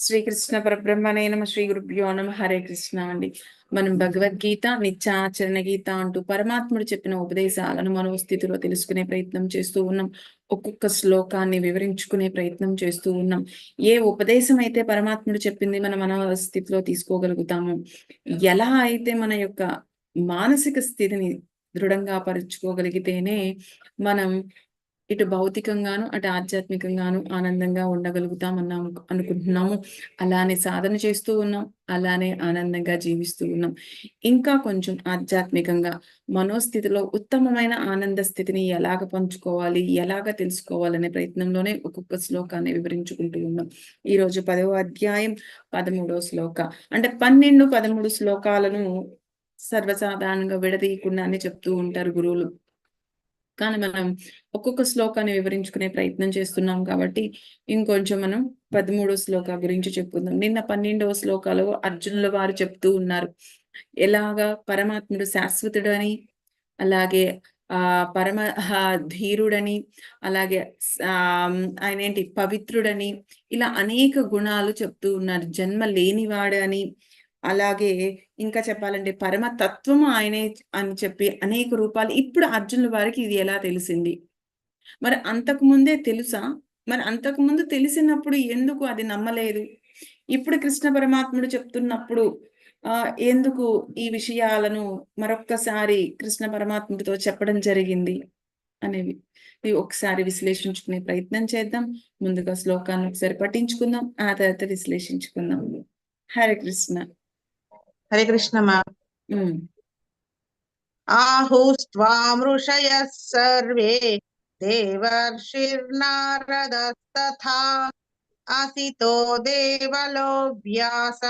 శ్రీకృష్ణ పరబ్రహ్మనే నమ శ్రీ గురుభ్యో నమ హరే కృష్ణ అండి. మనం భగవద్గీత నిత్యాచరణ గీత అంటూ పరమాత్ముడు చెప్పిన ఉపదేశాలను మనో స్థితిలో తెలుసుకునే ప్రయత్నం చేస్తూ ఉన్నాం. ఒక్కొక్క శ్లోకాన్ని వివరించుకునే ప్రయత్నం చేస్తూ ఉన్నాం. ఏ ఉపదేశం అయితే పరమాత్ముడు చెప్పింది మన మన స్థితిలో తీసుకోగలుగుతాము ఎలా అయితే మన యొక్క మానసిక స్థితిని దృఢంగా పరుచుకోగలిగితేనే మనం ఇటు భౌతికంగాను అటు ఆధ్యాత్మికంగాను ఆనందంగా ఉండగలుగుతాం అన్నాము అనుకుంటున్నాము. అలానే సాధన చేస్తూ ఉన్నాం అలానే ఆనందంగా జీవిస్తూ ఉన్నాం. ఇంకా కొంచెం ఆధ్యాత్మికంగా మనోస్థితిలో ఉత్తమమైన ఆనంద స్థితిని ఎలాగ పంచుకోవాలి ఎలాగ తెలుసుకోవాలనే ప్రయత్నంలోనే ఒక్కొక్క శ్లోకాన్ని వివరించుకుంటూ ఉన్నాం. ఈ రోజు పదవ అధ్యాయం పదమూడవ శ్లోక. అంటే పన్నెండు పదమూడు శ్లోకాలను సర్వసాధారణంగా విడదీయకుండానే చెప్తూ ఉంటారు గురువులు. కానీ మనం ఒక్కొక్క శ్లోకాన్ని వివరించుకునే ప్రయత్నం చేస్తున్నాం కాబట్టి ఇంకొంచెం మనం పదమూడవ శ్లోక గురించి చెప్పుకుందాం. నిన్న పన్నెండవ శ్లోకాలు అర్జునుల వారు చెప్తూ ఉన్నారు. ఎలాగా పరమాత్ముడు శాశ్వతుడు అని అలాగే ఆ పరమ ధీరుడని అలాగే ఆ ఆయన ఏంటి పవిత్రుడని ఇలా అనేక గుణాలు చెప్తూ ఉన్నారు. జన్మ లేనివాడు అని అలాగే ఇంకా చెప్పాలంటే పరమ తత్వము ఆయనే అని చెప్పి అనేక రూపాలు ఇప్పుడు అర్జునుల వారికి ఇది ఎలా తెలిసింది? మరి అంతకు ముందే తెలుసా? మరి అంతకు ముందు తెలిసినప్పుడు ఎందుకు అది నమ్మలేదు? ఇప్పుడు కృష్ణ పరమాత్ముడు చెప్తున్నప్పుడు ఆ ఎందుకు ఈ విషయాలను మరొక్కసారి కృష్ణ పరమాత్ముడితో చెప్పడం జరిగింది అనేవి. ఇవి ఒకసారి విశ్లేషించుకునే ప్రయత్నం చేద్దాం. ముందుగా శ్లోకాన్ని ఒకసారి పఠించుకుందాం. ఆ తర్వాత విశ్లేషించుకుందాం. హరే కృష్ణ. హరే కృష్ణ మా. ఉమ్. ఆహుస్త్వామృషయ సర్వే దేవర్షిర్నారదస్తథా అసితో దేవలో వ్యాస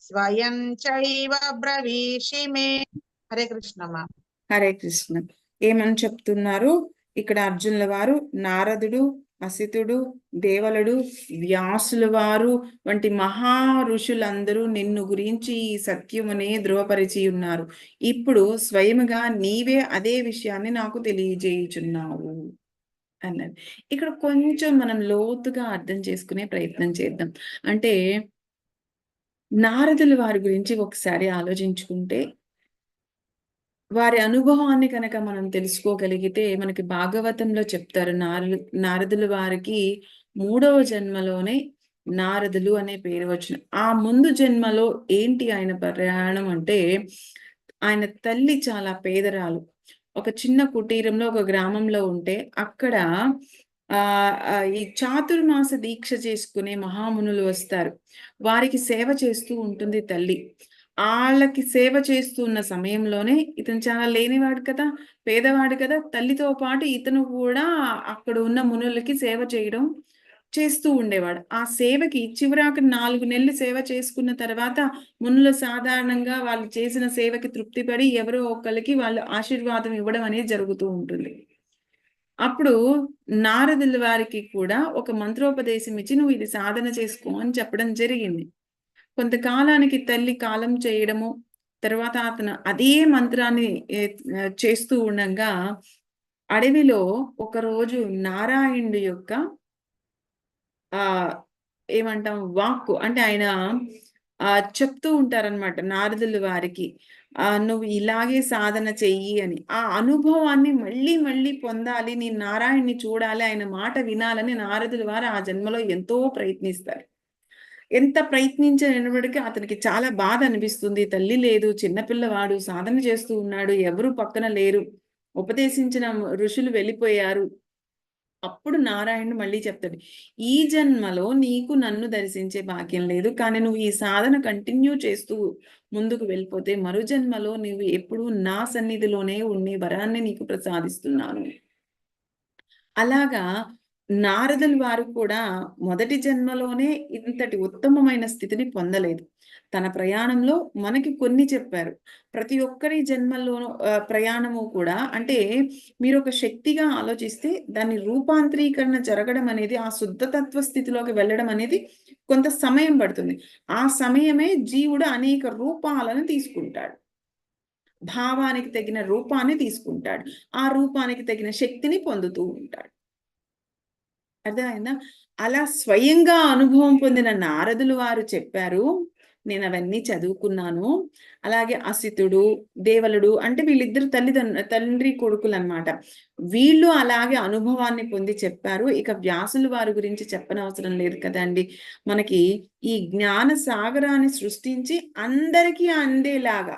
స్వయం చైవ బ్రవీషి మే. హరే కృష్ణ మా. హరే కృష్ణ. ఏమని చెప్తున్నారు? ఇక్కడ అర్జునుల వారు నారదుడు అసితుడు దేవలుడు వ్యాసుల వారు వంటి మహా ఋషులందరూ నిన్ను గురించి ఈ సత్యమునే ధృవపరిచి ఉన్నారు. ఇప్పుడు స్వయముగా నీవే అదే విషయాన్ని నాకు తెలియజేయుచున్నావు అన్నది ఇక్కడ కొంచెం మనం లోతుగా అర్థం చేసుకునే ప్రయత్నం చేద్దాం. అంటే నారదుల వారి గురించి ఒకసారి ఆలోచించుకుంటే వారి అనుభవాన్ని కనుక మనం తెలుసుకోగలిగితే మనకి భాగవతంలో చెప్తారు నారదు నారదుల వారికి మూడవ జన్మలోనే నారదులు అనే పేరు వచ్చిన ఆ ముందు జన్మలో ఏంటి ఆయన ప్రయాణం అంటే ఆయన తల్లి చాలా పేదరాలు. ఒక చిన్న కుటీరంలో ఒక గ్రామంలో ఉంటే అక్కడ ఆ, ఈ చాతుర్మాస దీక్ష చేసుకునే మహామునులు వస్తారు. వారికి సేవ చేస్తూ ఉంటుంది తల్లి. వాళ్ళకి సేవ చేస్తున్న సమయంలోనే ఇతను చాలా లేనివాడు కదా పేదవాడు కదా తల్లితో పాటు ఇతను కూడా అక్కడ ఉన్న మునులకి సేవ చేయడం చేస్తూ ఉండేవాడు. ఆ సేవకి చివరాకు నాలుగు నెలలు సేవ చేసుకున్న తర్వాత మునులు సాధారణంగా వాళ్ళు చేసిన సేవకి తృప్తిపడి ఎవరో ఒకరికి వాళ్ళు ఆశీర్వాదం ఇవ్వడం అనేది జరుగుతూ ఉంటుంది. అప్పుడు నారదుల వారికి కూడా ఒక మంత్రోపదేశం ఇచ్చి నువ్వు ఇది సాధన చేసుకో అని చెప్పడం జరిగింది. కొంతకాలానికి తల్లి కాలం చేయడము తర్వాత అతను అదే మంత్రాన్ని చేస్తూ ఉండగా అడవిలో ఒకరోజు నారాయణుడి యొక్క ఆ ఏమంటాం వాక్కు అంటే ఆయన ఆ చెప్తూ ఉంటారనమాట నారదులు వారికి ఆ నువ్వు ఇలాగే సాధన చెయ్యి అని. ఆ అనుభవాన్ని మళ్ళీ మళ్ళీ పొందాలి నీ నారాయణ్ణి చూడాలి ఆయన మాట వినాలని నారదుల వారు ఆ జన్మలో ఎంతో ప్రయత్నిస్తారు. ఎంత ప్రయత్నించినప్పటికీ అతనికి చాలా బాధ అనిపిస్తుంది. తల్లి లేదు చిన్నపిల్లవాడు సాధన చేస్తూ ఉన్నాడు ఎవరు పక్కన లేరు ఉపదేశించిన ఋషులు వెళ్ళిపోయారు. అప్పుడు నారాయణుడు మళ్ళీ చెప్తాడు ఈ జన్మలో నీకు నన్ను దర్శించే భాగ్యం లేదు కానీ నువ్వు ఈ సాధన కంటిన్యూ చేస్తూ ముందుకు వెళ్ళిపోతే మరు జన్మలో నువ్వు ఎప్పుడూ నా సన్నిధిలోనే ఉండే వరాన్ని నీకు ప్రసాదిస్తున్నాను. అలాగా నారదులు వారు కూడా మొదటి జన్మలోనే ఇంతటి ఉత్తమమైన స్థితిని పొందలేదు. తన ప్రయాణంలో మనకి కొన్ని చెప్పారు. ప్రతి ఒక్కరి జన్మలోనూ ప్రయాణము కూడా అంటే మీరు ఒక శక్తిగా ఆలోచిస్తే దాని రూపాంతరీకరణ జరగడం అనేది ఆ శుద్ధతత్వ స్థితిలోకి వెళ్ళడం అనేది కొంత సమయం పడుతుంది. ఆ సమయమే జీవుడు అనేక రూపాలను తీసుకుంటాడు. భావానికి తగిన రూపాన్ని తీసుకుంటాడు. ఆ రూపానికి తగిన శక్తిని పొందుతూ ఉంటాడు. అర్థమైందా? అలా స్వయంగా అనుభవం పొందిన నారదులు వారు చెప్పారు నేను అవన్నీ చదువుకున్నాను. అలాగే అసితుడు దేవలుడు అంటే వీళ్ళిద్దరు తల్లిదండ్రు తండ్రి కొడుకులు అన్నమాట వీళ్ళు అలాగే అనుభవాన్ని పొంది చెప్పారు. ఇక వ్యాసులు వారి గురించి చెప్పనవసరం లేదు కదండి. మనకి ఈ జ్ఞాన సాగరాన్ని సృష్టించి అందరికీ అందేలాగా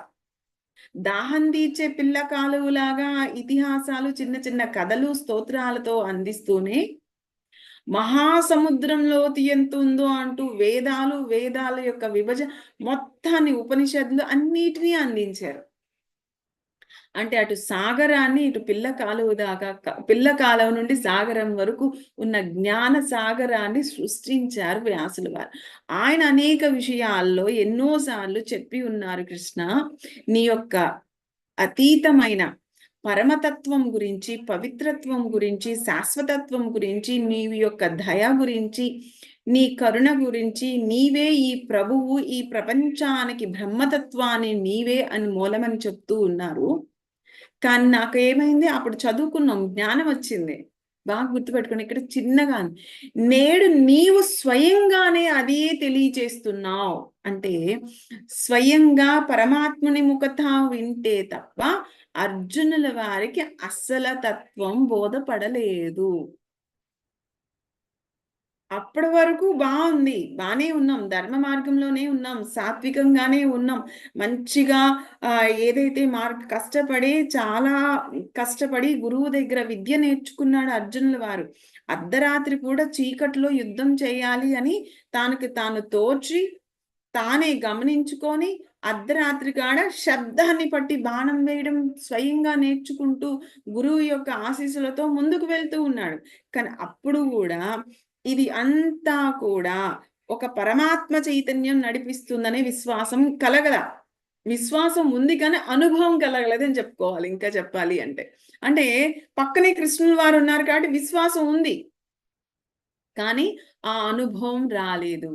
దాహం తీర్చే పిల్ల కాలువలాగా ఇతిహాసాలు చిన్న చిన్న కథలు స్తోత్రాలతో అందిస్తూనే మహాసముద్రంలో ఎంత ఉందో అంటూ వేదాలు వేదాల యొక్క విభజ మొత్తాన్ని ఉపనిషత్తులు అన్నిటినీ అందించారు. అంటే అటు సాగరాన్ని ఇటు పిల్ల కాలువ దాకా పిల్ల కాలువ నుండి సాగరం వరకు ఉన్న జ్ఞాన సాగరాన్ని సృష్టించారు వ్యాసులు వారు. ఆయన అనేక విషయాల్లో ఎన్నోసార్లు చెప్పి ఉన్నారు కృష్ణ నీ యొక్క అతీతమైన పరమతత్వం గురించి పవిత్రత్వం గురించి శాశ్వతత్వం గురించి నీ యొక్క దయ గురించి నీ కరుణ గురించి నీవే ఈ ప్రభువు ఈ ప్రపంచానికి బ్రహ్మతత్వాన్ని నీవే అని మూలమని చెప్తూ ఉన్నారు. కానీ నాకు ఏమైంది అప్పుడు చదువుకున్నాం జ్ఞానం వచ్చింది. బాగా గుర్తుపెట్టుకుని ఇక్కడ చిన్నగా నేడు నీవు స్వయంగానే అదే తెలియజేస్తున్నావు అంటే స్వయంగా పరమాత్మని ముఖత వింటే తప్ప అర్జునుల వారికి అస్సల తత్వం బోధపడలేదు. అప్పటి వరకు బాగుంది. బానే ఉన్నాం. ధర్మ మార్గంలోనే ఉన్నాం. సాత్వికంగానే ఉన్నాం. మంచిగా ఏదైతే మార్గ కష్టపడి చాలా కష్టపడి గురువు దగ్గర విద్య నేర్చుకున్నాడు అర్జునుల వారు. అర్ధరాత్రి కూడా చీకట్లో యుద్ధం చేయాలి అని తానికి తాను తోచి తానే గమనించుకొని అర్ధరాత్రి కాడ శబ్దాన్ని పట్టి బాణం వేయడం స్వయంగా నేర్చుకుంటూ గురువు యొక్క ఆశీస్సులతో ముందుకు వెళ్తూ ఉన్నాడు. కానీ అప్పుడు కూడా ఇది అంతా కూడా ఒక పరమాత్మ చైతన్యం నడిపిస్తుందనే విశ్వాసం కలగల. విశ్వాసం ఉంది కానీ అనుభవం కలగలేదని చెప్పుకోవాలి ఇంకా చెప్పాలి అంటే. అంటే పక్కనే కృష్ణుల వారు ఉన్నారు కాబట్టి విశ్వాసం ఉంది. కానీ ఆ అనుభవం రాలేదు.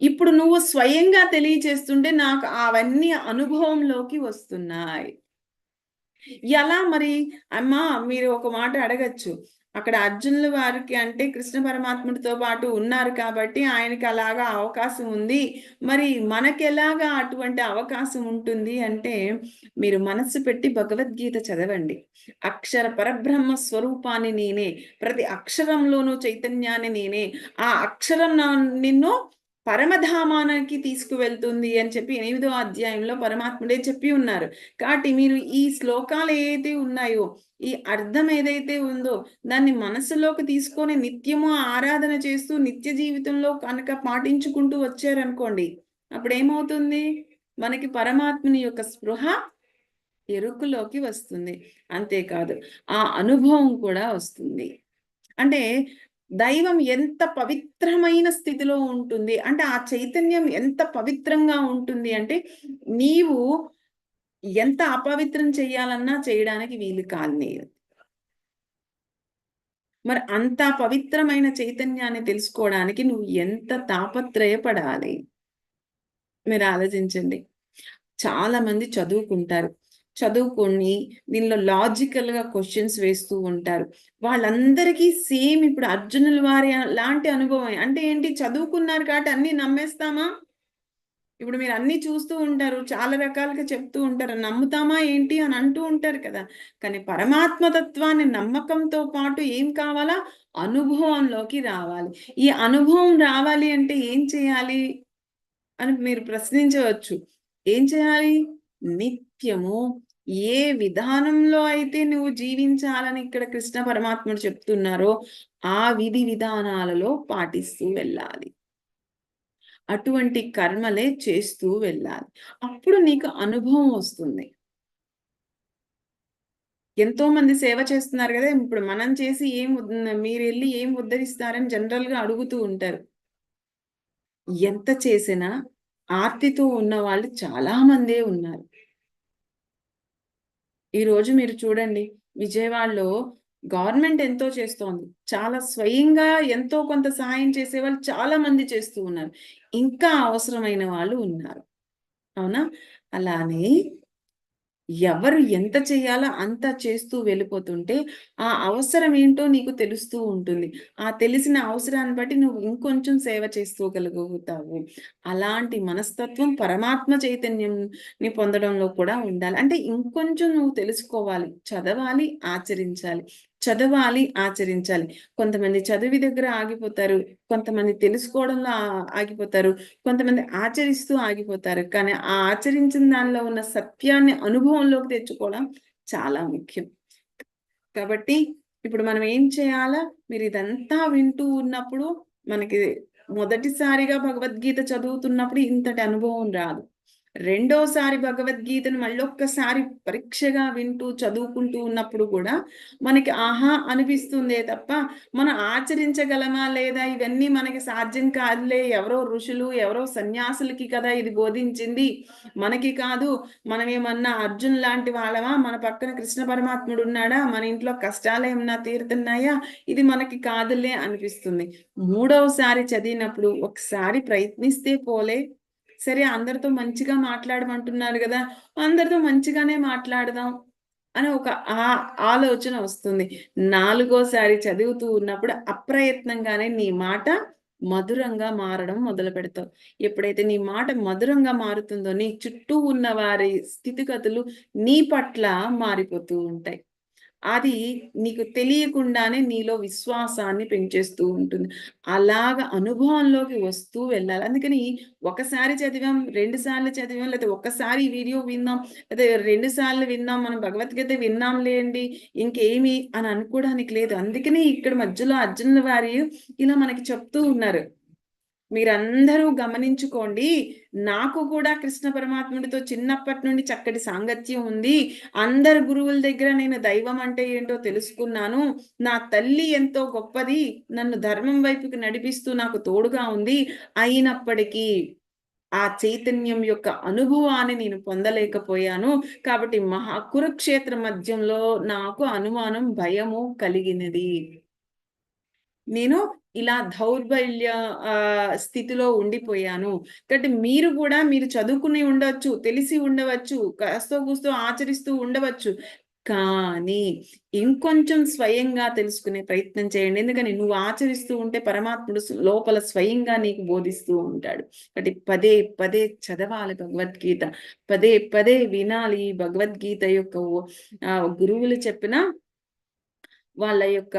ఇప్పుడు నువ్వు స్వయంగా తెలియచేస్తుంటే నాకు అవన్నీ అనుభవంలోకి వస్తున్నాయి. ఎలా మరి? అమ్మా మీరు ఒక మాట అడగచ్చు. అక్కడ అర్జునుల వారికి అంటే కృష్ణ పరమాత్ముడితో పాటు ఉన్నారు కాబట్టి ఆయనకి అలాగా అవకాశం ఉంది. మరి మనకెలాగా అటువంటి అవకాశం ఉంటుంది అంటే మీరు మనస్సు పెట్టి భగవద్గీత చదవండి. అక్షర పరబ్రహ్మ స్వరూపాన్ని నేనే ప్రతి అక్షరంలోనూ చైతన్యాన్ని నేనే ఆ అక్షరం నిన్ను పరమధామానికి తీసుకువెళ్తుంది అని చెప్పి ఎనిమిదో అధ్యాయంలో పరమాత్ముడే చెప్పి ఉన్నారు. కాబట్టి మీరు ఈ శ్లోకాలు ఏదైతే ఉన్నాయో ఈ అర్థం ఏదైతే ఉందో దాన్ని మనసులోకి తీసుకొని నిత్యము ఆరాధన చేస్తూ నిత్య జీవితంలో కనుక పాటించుకుంటూ వచ్చారనుకోండి అప్పుడు ఏమవుతుంది మనకి పరమాత్ముని యొక్క స్పృహ ఎరుకులోకి వస్తుంది. అంతేకాదు ఆ అనుభవం కూడా వస్తుంది. అంటే దైవం ఎంత పవిత్రమైన స్థితిలో ఉంటుంది? అంటే ఆ చైతన్యం ఎంత పవిత్రంగా ఉంటుంది అంటే నీవు ఎంత అపవిత్రం చేయాలన్నా చేయడానికి వీలు కాదు మరి అంత పవిత్రమైన చైతన్యాన్ని తెలుసుకోవడానికి నువ్వు ఎంత తాపత్రయపడాలి? మీరు ఆలోచించండి. చాలా మంది చదువుకుంటారు. చదువుకొని దీనిలో లాజికల్గా క్వశ్చన్స్ వేస్తూ ఉంటారు. వాళ్ళందరికీ సేమ్ ఇప్పుడు అర్జునుల వారి లాంటి అనుభవం అంటే ఏంటి? చదువుకున్నారు కాబట్టి అన్ని నమ్మేస్తామా? ఇప్పుడు మీరు అన్ని చూస్తూ ఉంటారు చాలా రకాలుగా చెప్తూ ఉంటారు. నమ్ముతామా ఏంటి అని అంటూ ఉంటారు కదా. కానీ పరమాత్మ తత్వాన్ని నమ్మకంతో పాటు ఏం కావాలా? అనుభవంలోకి రావాలి. ఈ అనుభవం రావాలి అంటే ఏం చేయాలి? అని మీరు ప్రశ్నించవచ్చు. ఏం చేయాలి? నిత్యము ఏ విధానంలో అయితే నువ్వు జీవించాలని ఇక్కడ కృష్ణ పరమాత్ముడు చెప్తున్నారో ఆ విధి విధానాలలో పాటిస్తూ వెళ్ళాలి. అటువంటి కర్మలే చేస్తూ వెళ్ళాలి. అప్పుడు నీకు అనుభవం వస్తుంది. ఎంతో మంది సేవ చేస్తున్నారు కదా ఇప్పుడు మనం చేసి ఏం మీరు వెళ్ళి ఏం ఉద్ధరిస్తారని జనరల్గా అడుగుతూ ఉంటారు. ఎంత చేసినా ఆర్తితో ఉన్న వాళ్ళు చాలా మందే ఉన్నారు. ఈరోజు మీరు చూడండి విజయవాడలో గవర్నమెంట్ ఎంతో చేస్తోంది. చాలా స్వయంగా ఎంతో కొంత సహాయం చేసే వాళ్ళు చాలా మంది చేస్తూ ఉన్నారు. ఇంకా అవసరమైన వాళ్ళు ఉన్నారు. అవునా? అలానే ఎవరు ఎంత చేయాలో అంత చేస్తూ వెళ్ళిపోతుంటే ఆ అవసరం ఏంటో నీకు తెలుస్తూ ఉంటుంది. ఆ తెలిసిన అవసరాన్ని బట్టి నువ్వు ఇంకొంచెం సేవ చేసుకోగలుగుతావు. అలాంటి మనస్తత్వం పరమాత్మ చైతన్యంని పొందడంలో కూడా ఉండాలి. అంటే ఇంకొంచెం నువ్వు తెలుసుకోవాలి చదవాలి ఆచరించాలి. చదవాలి ఆచరించాలి. కొంతమంది చదివి దగ్గర ఆగిపోతారు కొంతమంది తెలుసుకోవడంలో ఆగిపోతారు కొంతమంది ఆచరిస్తూ ఆగిపోతారు. కానీ ఆ ఆచరించిన దానిలో ఉన్న సత్యాన్ని అనుభవంలోకి తెచ్చుకోవడం చాలా ముఖ్యం. కాబట్టి ఇప్పుడు మనం ఏం చేయాలా? మీరు ఇదంతా వింటూ ఉన్నప్పుడు మనకి మొదటిసారిగా భగవద్గీత చదువుతున్నప్పుడు ఇంతటి అనుభవం రాదు. రెండోసారి భగవద్గీతను మళ్ళొక్కసారి పరీక్షగా వింటూ చదువుకుంటూ ఉన్నప్పుడు కూడా మనకి ఆహా అనిపిస్తుందే తప్ప మనం ఆచరించగలమా లేదా ఇవన్నీ మనకి సాధ్యం కాదులే. ఎవరో ఋషులు ఎవరో సన్యాసులకి కదా ఇది బోధించింది. మనకి కాదు. మనం ఏమన్నా అర్జున్ లాంటి వాళ్ళమా? మన పక్కన కృష్ణ పరమాత్ముడు ఉన్నాడా? మన ఇంట్లో కష్టాలు ఏమన్నా తీరుతున్నాయా? ఇది మనకి కాదులే అనిపిస్తుంది. మూడవసారి చదివినప్పుడు ఒకసారి ప్రయత్నిస్తే పోలే. సరే అందరితో మంచిగా మాట్లాడమంటున్నారు కదా అందరితో మంచిగానే మాట్లాడదాం అని ఒక ఆ ఆలోచన వస్తుంది. నాలుగోసారి చదువుతూ ఉన్నప్పుడు అప్రయత్నంగానే నీ మాట మధురంగా మారడం మొదలు పెడతావు. ఎప్పుడైతే నీ మాట మధురంగా మారుతుందో నీ చుట్టూ ఉన్న వారి స్థితిగతులు నీ పట్ల మారిపోతూ ఉంటాయి. అది నీకు తెలియకుండానే నీలో విశ్వాసాన్ని పెంచేస్తూ ఉంటుంది. అలాగ అనుభవంలోకి వస్తూ వెళ్ళాలి. అందుకని ఒకసారి చదివాం రెండు సార్లు చదివాం లేకపోతే ఒక్కసారి వీడియో విన్నాం లేదా రెండు సార్లు విన్నాం మనం భగవద్గీత విన్నాం లేండి ఇంకేమి అని అనుకోవడానికి లేదు. అందుకనే ఇక్కడ మధ్యలో అర్జునుల వారి ఇలా మనకి చెప్తూ ఉన్నారు. మీరందరూ గమనించుకోండి నాకు కూడా కృష్ణ పరమాత్ముడితో చిన్నప్పటి నుండి చక్కటి సాంగత్యం ఉంది. అందరు గురువుల దగ్గర నేను దైవం అంటే ఏంటో తెలుసుకున్నాను. నా తల్లి ఎంతో గొప్పది నన్ను ధర్మం వైపుకి నడిపిస్తూ నాకు తోడుగా ఉంది. అయినప్పటికీ ఆ చైతన్యం యొక్క అనుభవాన్ని నేను పొందలేకపోయాను. కాబట్టి మహా కురుక్షేత్ర మధ్యంలో నాకు అనుమానం భయము కలిగినది. నేను ఇలా దౌర్బల్య ఆ స్థితిలో ఉండిపోయాను. కాబట్టి మీరు కూడా మీరు చదువుకుని ఉండవచ్చు తెలిసి ఉండవచ్చు కాస్తో కూస్తో ఆచరిస్తూ ఉండవచ్చు. కానీ ఇంకొంచెం స్వయంగా తెలుసుకునే ప్రయత్నం చేయండి. ఎందుకని? నువ్వు ఆచరిస్తూ ఉంటే పరమాత్ముడు లోపల స్వయంగా నీకు బోధిస్తూ ఉంటాడు. కాబట్టి పదే పదే చదవాలి భగవద్గీత. పదే పదే వినాలి ఈ భగవద్గీత యొక్క ఆ గురువులు చెప్పిన వాళ్ళ యొక్క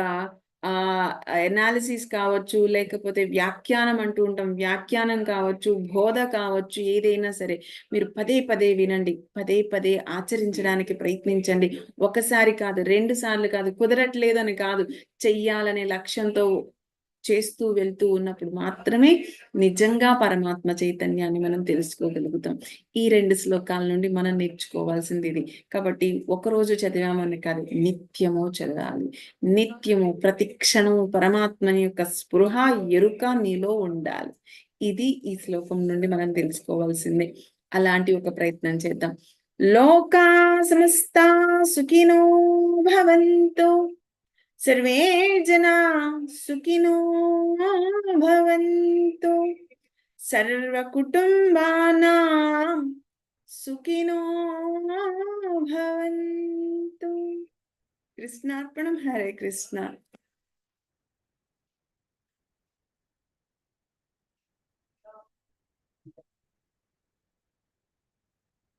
ఎనాలిసిస్ కావచ్చు లేకపోతే వ్యాఖ్యానం అంటూ ఉంటాం. వ్యాఖ్యానం కావచ్చు బోధ కావచ్చు ఏదైనా సరే మీరు పదే పదే వినండి. పదే పదే ఆచరించడానికి ప్రయత్నించండి. ఒకసారి కాదు రెండు సార్లు కాదు కుదరట్లేదని కాదు. చెయ్యాలనే లక్ష్యంతో చేస్తూ వెళ్తూ ఉన్నప్పుడు మాత్రమే నిజంగా పరమాత్మ చైతన్యాన్ని మనం తెలుసుకోగలుగుతాం. ఈ రెండు శ్లోకాల నుండి మనం నేర్చుకోవాల్సింది ఇది. కాబట్టి ఒకరోజు చదివామని కాదు నిత్యము చదవాలి. నిత్యము ప్రతి క్షణము పరమాత్మని యొక్క స్పృహ ఎరుక నీలో ఉండాలి. ఇది ఈ శ్లోకం నుండి మనం తెలుసుకోవాల్సిందే. అలాంటి ఒక ప్రయత్నం చేద్దాం. లోకా సమస్త సుఖినో భవంతు. సర్వే జనా సుఖినో భవంతు సర్వకుటుంబానాం సుఖినో భవంతు కృష్ణార్పణం హరే కృష్ణ